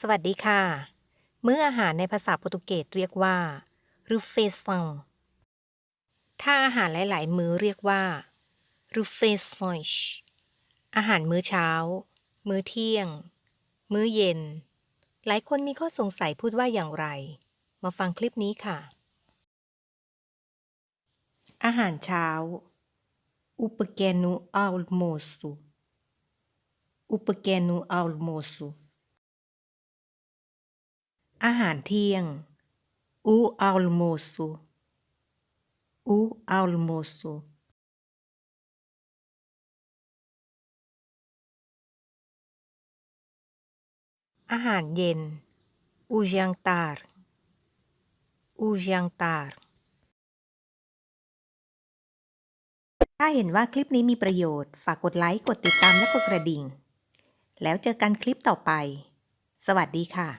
สวัสดีค่ะ มื้ออาหารในภาษาโปรตุเกสเรียกว่า refeição ถ้าอาหารหลาย ๆ มื้อเรียกว่า refeições อาหารมื้อเช้า มื้อเที่ยง มื้อเย็น หลายคนมีข้อสงสัยพูดว่าอย่างไร มาฟังคลิปนี้ค่ะ อาหารเช้า o pequeno almoço o pequeno almoço อาหารเที่ยง o almoço o almoço อาหารเย็น o jantar o jantar ถ้าเห็นว่าคลิปนี้มีประโยชน์ ฝากกดไลค์ กดติดตามและกดกระดิ่ง แล้วเจอกันคลิปต่อไป สวัสดีค่ะ